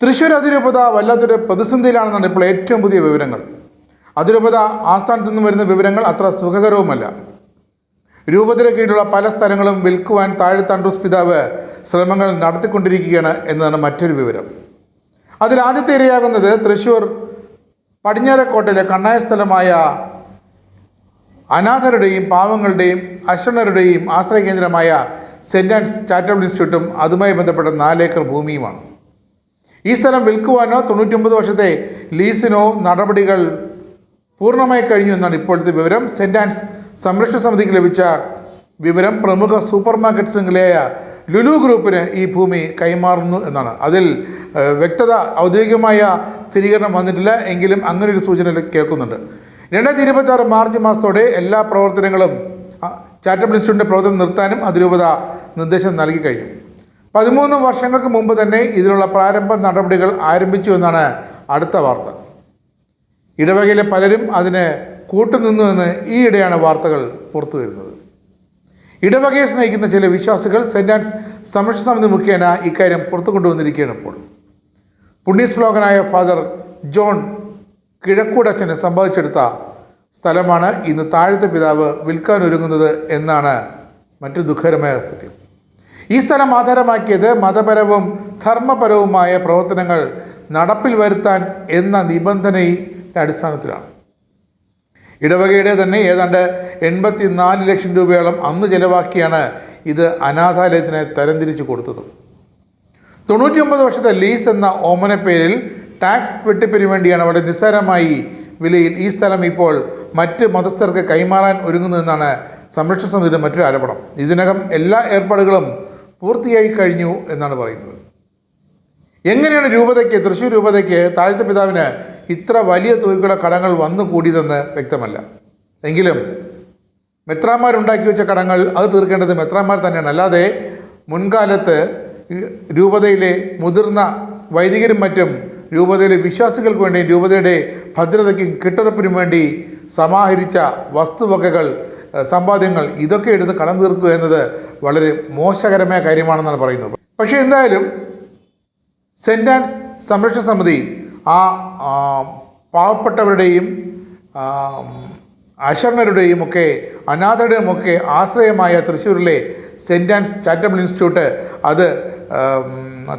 തൃശ്ശൂർ അതിരൂപത വല്ലാത്തൊരു പ്രതിസന്ധിയിലാണെന്നാണ് ഇപ്പോൾ ഏറ്റവും പുതിയ വിവരങ്ങൾ. അതിരൂപത ആസ്ഥാനത്തു നിന്നും വരുന്ന വിവരങ്ങൾ അത്ര സുഖകരവുമല്ല. രൂപതയുടെ കീഴിലുള്ള പല സ്ഥലങ്ങളും വിൽക്കുവാൻ താഴെത്താണ്ടൂസ് പിതാവ് ശ്രമങ്ങൾ നടത്തിക്കൊണ്ടിരിക്കുകയാണ് എന്നതാണ് മറ്റൊരു വിവരം. അതിൽ ആദ്യത്തെ ഇരയാകുന്നത് തൃശ്ശൂർ പടിഞ്ഞാറക്കോട്ടയിലെ കണ്ണായ സ്ഥലമായ അനാഥരുടെയും പാവങ്ങളുടെയും അശരണരുടെയും ആശ്രയ കേന്ദ്രമായ സെന്റ് ആൻഡ്സ് ചാരിറ്റബിൾ ഇൻസ്റ്റിറ്റ്യൂട്ടും അതുമായി ബന്ധപ്പെട്ട നാലേക്കർ ഭൂമിയുമാണ്. ഈ സ്ഥലം വിൽക്കുവാനോ തൊണ്ണൂറ്റൊമ്പത് വർഷത്തെ ലീസിനോ നടപടികൾ പൂർണമായി കഴിഞ്ഞു എന്നാണ് ഇപ്പോഴത്തെ വിവരം. സെന്റ് ആൻഡ്സ് സംരക്ഷണ സമിതിക്ക് ലഭിച്ച വിവരം പ്രമുഖ സൂപ്പർ മാർക്കറ്റ് ശൃംഖലയായ ലുലു ഗ്രൂപ്പിന് ഈ ഭൂമി കൈമാറുന്നു എന്നാണ്. അതിൽ വ്യക്തത ഔദ്യോഗികമായ സ്ഥിരീകരണം വന്നിട്ടില്ല. എങ്കിലും അങ്ങനെ ഒരു സൂചന കേൾക്കുന്നുണ്ട്. രണ്ടായിരത്തി ഇരുപത്തി ആറ് മാർച്ച് മാസത്തോടെ എല്ലാ പ്രവർത്തനങ്ങളും ചാറ്റബിൾ ഇൻസ്റ്റിറ്റ്യൂട്ടിന്റെ പ്രവർത്തനം നിർത്താനും അതിരൂപത നിർദ്ദേശം നൽകി കഴിഞ്ഞു. പതിമൂന്ന് വർഷങ്ങൾക്ക് മുമ്പ് തന്നെ ഇതിനുള്ള പ്രാരംഭ നടപടികൾ ആരംഭിച്ചു എന്നാണ് അടുത്ത വാർത്ത. ഇടവകയിലെ പലരും അതിന് കൂട്ടുനിന്നു എന്ന് ഈയിടെയാണ് വാർത്തകൾ പുറത്തു വരുന്നത് ഇടവകയെ സ്നേഹിക്കുന്ന ചില വിശ്വാസികൾ സെന്റ് ആൻഡ്സ് സംരക്ഷണ സമിതി മുഖേന ഇക്കാര്യം പുറത്തു കൊണ്ടുവന്നിരിക്കുകയാണ് ഇപ്പോൾ. പുണ്യശ്ലോകനായ ഫാദർ ജോൺ കിഴക്കൂടച്ചന് സമ്പാദിച്ചെടുത്ത സ്ഥലമാണ് ഇന്ന് താഴത്തെ പിതാവ് വിൽക്കാൻ ഒരുങ്ങുന്നത് എന്നാണ് മറ്റു ദുഃഖകരമായ സത്യം. ഈ സ്ഥലം ആധാരമാക്കിയത് മതപരവും ധർമ്മപരവുമായ പ്രവർത്തനങ്ങൾ നടപ്പിൽ വരുത്താൻ എന്ന നിബന്ധനയുടെ അടിസ്ഥാനത്തിലാണ്. ഇടവകയുടെ തന്നെ ഏതാണ്ട് എൺപത്തി നാല് ലക്ഷം രൂപയോളം അന്ന് ചെലവാക്കിയാണ് ഇത് അനാഥാലയത്തിന് തരംതിരിച്ചു കൊടുത്തത്. തൊണ്ണൂറ്റിയൊമ്പത് വർഷത്തെ ലീസ് എന്ന ഓമന പേരിൽ ടാക്സ് വെട്ടിപ്പിന് വേണ്ടിയാണ് അവിടെ നിസ്സാരമായി വിലയിൽ ഈ സ്ഥലം ഇപ്പോൾ മറ്റ് മതസ്ഥർക്ക് കൈമാറാൻ ഒരുങ്ങുന്നതെന്നാണ് സംരക്ഷണ സമിതിയുടെ മറ്റൊരു ആരോപണം. ഇതിനകം എല്ലാ ഏർപ്പാടുകളും പൂർത്തിയായി കഴിഞ്ഞു എന്നാണ് പറയുന്നത്. എങ്ങനെയാണ് രൂപതയ്ക്ക് തൃശ്ശൂർ രൂപതയ്ക്ക് താഴ്ത്ത പിതാവിന് ഇത്ര വലിയ തുകയുള്ള കടങ്ങൾ വന്നു കൂടിയതെന്ന് വ്യക്തമല്ല. എങ്കിലും മെത്രാന്മാരുണ്ടാക്കി വെച്ച കടങ്ങൾ അത് തീർക്കേണ്ടത് മെത്രാന്മാർ തന്നെയാണ്. അല്ലാതെ മുൻകാലത്ത് രൂപതയിലെ മുതിർന്ന വൈദികരും മറ്റും രൂപതയിലെ വിശ്വാസികൾക്ക് വേണ്ടി രൂപതയുടെ ഭദ്രതയ്ക്കും കെട്ടുറപ്പിനും വേണ്ടി സമാഹരിച്ച വസ്തുവകകൾ സമ്പാദ്യങ്ങൾ ഇതൊക്കെ എടുത്ത് കടം തീർക്കുക എന്നത് വളരെ മോശകരമായ കാര്യമാണെന്നാണ് പറയുന്നത്. പക്ഷേ എന്തായാലും സെന്റ് ആൻഡ്സ് സംരക്ഷണ സമിതി ആ പാവപ്പെട്ടവരുടെയും അശരണരുടെയും ഒക്കെ അനാഥരുടെയും ഒക്കെ ആശ്രയമായ തൃശ്ശൂരിലെ സെന്റ് ആൻഡ്സ് ചാരിറ്റബിൾ ഇൻസ്റ്റിറ്റ്യൂട്ട് അത്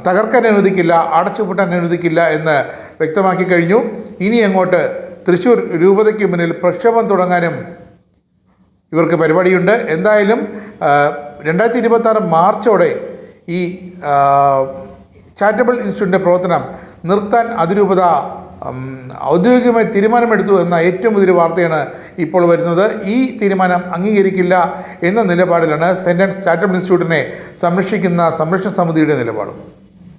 തകർക്കാൻ അനുവദിക്കില്ല അടച്ചുപൂട്ടാൻ അനുവദിക്കില്ല എന്ന് വ്യക്തമാക്കി കഴിഞ്ഞു. ഇനി അങ്ങോട്ട് തൃശ്ശൂർ രൂപതയ്ക്ക് മുന്നിൽ പ്രക്ഷോഭം തുടങ്ങാനും ഇവർക്ക് പരിപാടിയുണ്ട്. എന്തായാലും രണ്ടായിരത്തി ഇരുപത്താറ് മാർച്ചോടെ ഈ ചാരിറ്റബിൾ ഇൻസ്റ്റിറ്റ്യൂട്ടിന്റെ പ്രവർത്തനം നിർത്താൻ അതിരൂപത ഔദ്യോഗികമായി തീരുമാനമെടുത്തു എന്ന ഏറ്റവും പുതിയ വാർത്തയാണ് ഇപ്പോൾ വരുന്നത്. ഈ തീരുമാനം അംഗീകരിക്കില്ല എന്ന നിലപാടിലാണ് സെന്റൻസ് ചാരിറ്റബിൾ ഇൻസ്റ്റിറ്റ്യൂട്ടിനെ സംരക്ഷിക്കുന്ന സംരക്ഷണ സമിതിയുടെ നിലപാടും.